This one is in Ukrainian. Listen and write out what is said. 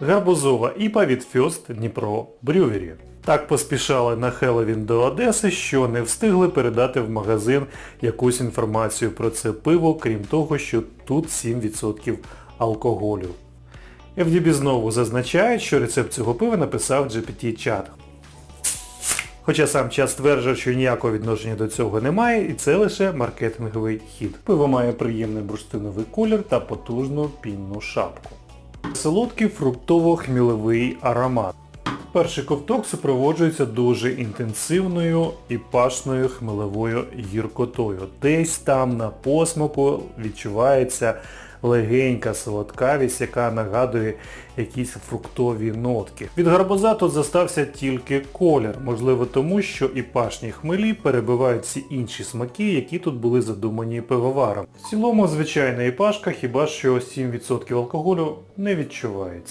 Гарбузова іпа від Фьост Дніпро Брювері. Так поспішали на Хеллоуін до Одеси, що не встигли передати в магазин якусь інформацію про це пиво, крім того, що тут 7% алкоголю. FDB знову зазначає, що рецепт цього пива написав GPT-чат. Хоча сам час стверджує, що ніякого відношення до цього немає, і це лише маркетинговий хід. Пиво має приємний бурштиновий колір та потужну пінну шапку. Солодкий фруктово-хмілевий аромат. Перший ковток супроводжується дуже інтенсивною і пашною хмелевою гіркотою. Десь там на посмаку відчувається легенька солодкавість, яка нагадує якісь фруктові нотки. Від гарбуза тут застався тільки колір, можливо тому, що і пашні хмелі перебивають всі інші смаки, які тут були задумані пивоваром. В цілому звичайна іпашка, хіба що 7% алкоголю не відчувається.